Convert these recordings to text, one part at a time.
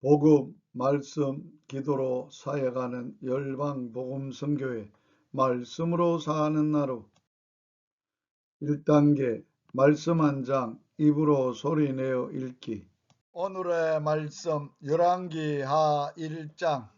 복음, 말씀, 기도로 사역하는 열방 복음 선교회 말씀으로 사는 나루. 1단계 말씀 한 장 입으로 소리내어 읽기. 오늘의 말씀 열왕기 하 1장.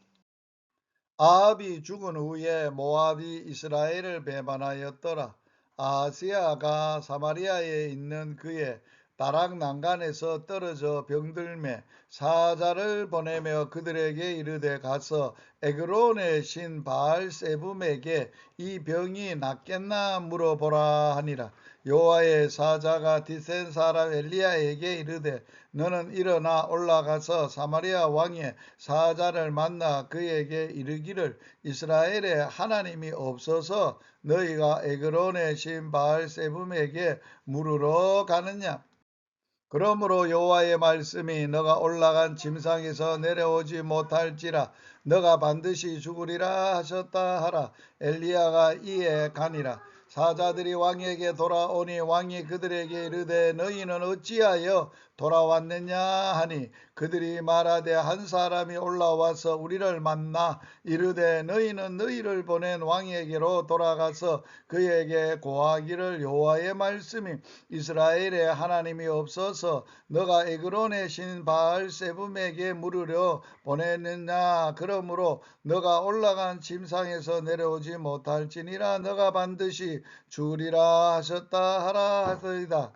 아합이 죽은 후에 모압이 이스라엘을 배반하였더라. 아시아가 사마리아에 있는 그의 나락 난간에서 떨어져 병들매 사자를 보내며 그들에게 이르되 가서 에그론의 신 바알 세붐에게 이 병이 낫겠나 물어보라 하니라. 여호와의 사자가 디센 사람 엘리야에게 이르되 너는 일어나 올라가서 사마리아 왕의 사자를 만나 그에게 이르기를 이스라엘에 하나님이 없어서 너희가 에그론의 신 바알 세붐에게 물으러 가느냐 그러므로 여호와의 말씀이 너가 올라간 짐상에서 내려오지 못할지라 너가 반드시 죽으리라 하셨다 하라. 엘리야가 이에 가니라 사자들이 왕에게 돌아오니 왕이 그들에게 이르되 너희는 어찌하여 돌아왔느냐? 하니 그들이 말하되 한 사람이 올라와서 우리를 만나 이르되 너희는 너희를 보낸 왕에게로 돌아가서 그에게 고하기를 여호와의 말씀이 이스라엘에 하나님이 없어서 너가 에그론의 신 바알 세붐에게 물으려 보냈느냐? 그러므로 너가 올라간 짐상에서 내려오지 못할지니라. 너가 반드시 죽으리라 하셨다 하라 하더이다.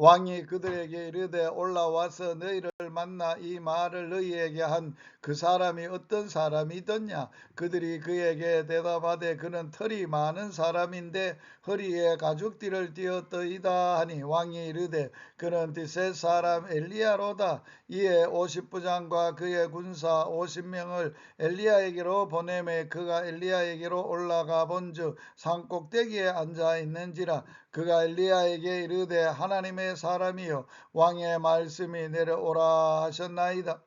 왕이 그들에게 이르되 올라와서 너희를 만나 이 말을 너희에게 한 그 사람이 어떤 사람이더냐? 그들이 그에게 대답하되 그는 털이 많은 사람인데 허리에 가죽띠를 띄었더이다 하니 왕이 이르되 그는 디셋 사람 엘리야로다. 이에 오십 부장과 그의 군사 오십 명을 엘리야에게로 보내매 그가 엘리야에게로 올라가 본즉 산꼭대기에 앉아 있는지라. 그가 엘리야에게 이르되 하나님의 사람이여 왕의 말씀이 내려오라 하셨나이다.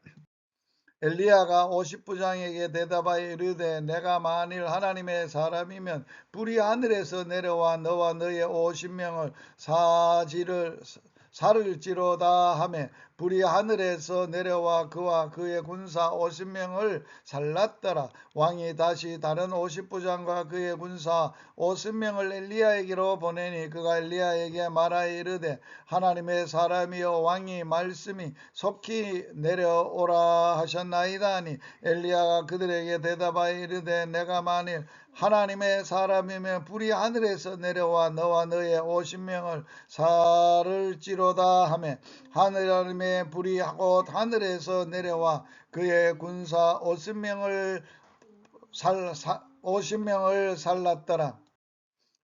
엘리야가 오십 부장에게 대답하여 이르되 내가 만일 하나님의 사람이면 불이 하늘에서 내려와 너와 너의 오십 명을 사지를 살을지로다 하매 불이 하늘에서 내려와 그와 그의 군사 오십 명을 살랐더라. 왕이 다시 다른 오십 부장과 그의 군사 오십 명을 엘리야에게로 보내니 그가 엘리야에게 말하여 이르되 하나님의 사람이여 왕이 말씀이 속히 내려오라 하셨나이다 하니 엘리야가 그들에게 대답하여 이르되 내가 만일 하나님의 사람이면 불이 하늘에서 내려와 너와 너의 오십 명을 살을지로다 하매 하나님의 불이 곧 하늘에서 내려와 그의 군사 오십 명을 살 오십 명을 살랐더라.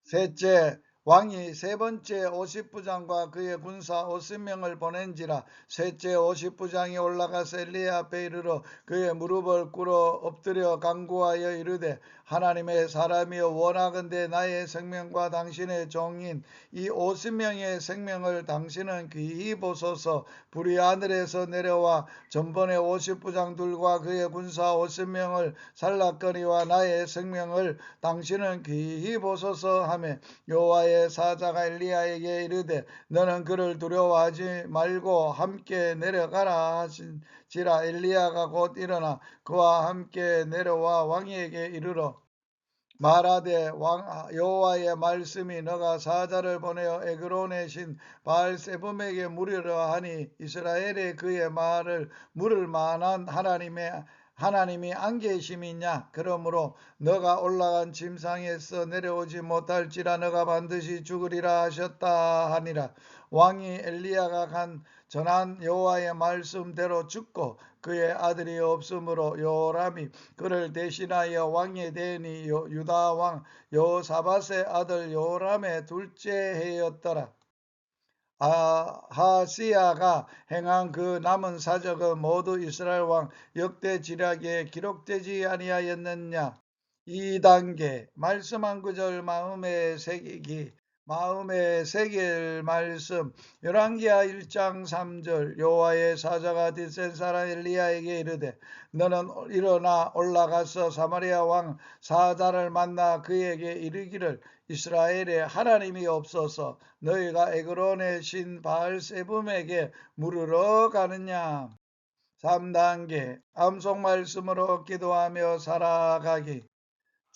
셋째 왕이 세 번째 오십 부장과 그의 군사 오십 명을 보낸지라 셋째 오십 부장이 올라가서 엘리야 앞에 이르러 그의 무릎을 꿇어 엎드려 간구하여 이르되 하나님의 사람이여 원하건대 나의 생명과 당신의 종인 이 오십 명의 생명을 당신은 귀히 보소서. 불이 하늘에서 내려와 전번에 오십 부장들과 그의 군사 오십 명을 살랐거니와 나의 생명을 당신은 귀히 보소서 하며 여호와의 사자가 엘리야에게 이르되 너는 그를 두려워하지 말고 함께 내려가라 하신지라 엘리야가 곧 일어나 그와 함께 내려와 왕에게 이르러 말하되 왕 여호와의 말씀이 너가 사자를 보내어 에그론의 신 바알세붐에게 물으려 하니 이스라엘의 그의 말을 물을 만한 하나님의 하나님이 안 계심이냐 그러므로 너가 올라간 짐상에서 내려오지 못할지라 너가 반드시 죽으리라 하셨다 하니라 왕이 엘리야가 간 전한 여호와의 말씀대로 죽고 그의 아들이 없으므로 요람이 그를 대신하여 왕이 되니 유다 왕 여사밧의 아들 요람의 둘째 해였더라. 아 하시아가 행한 그 남은 사적은 모두 이스라엘 왕 역대 지략에 기록되지 아니하였느냐. 2단계 말씀한 구절 마음에 새기기 마음에 새길 말씀. 열왕기하 1장 3절 여호와의 사자가 디센 사람 엘리야에게 이르되 너는 일어나 올라가서 사마리아 왕 사자를 만나 그에게 이르기를 이스라엘에 하나님이 없어서 너희가 에그론의 신 바알세붐에게 물으러 가느냐? 3단계 암송 말씀으로 기도하며 살아가기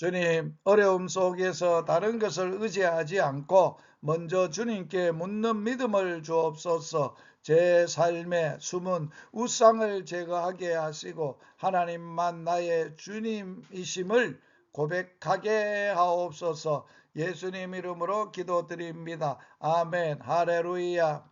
주님 어려움 속에서 다른 것을 의지하지 않고 먼저 주님께 묻는 믿음을 주옵소서. 제 삶의 숨은 우상을 제거하게 하시고 하나님만 나의 주님이심을 고백하게 하옵소서. 예수님 이름으로 기도드립니다. 아멘. 할렐루야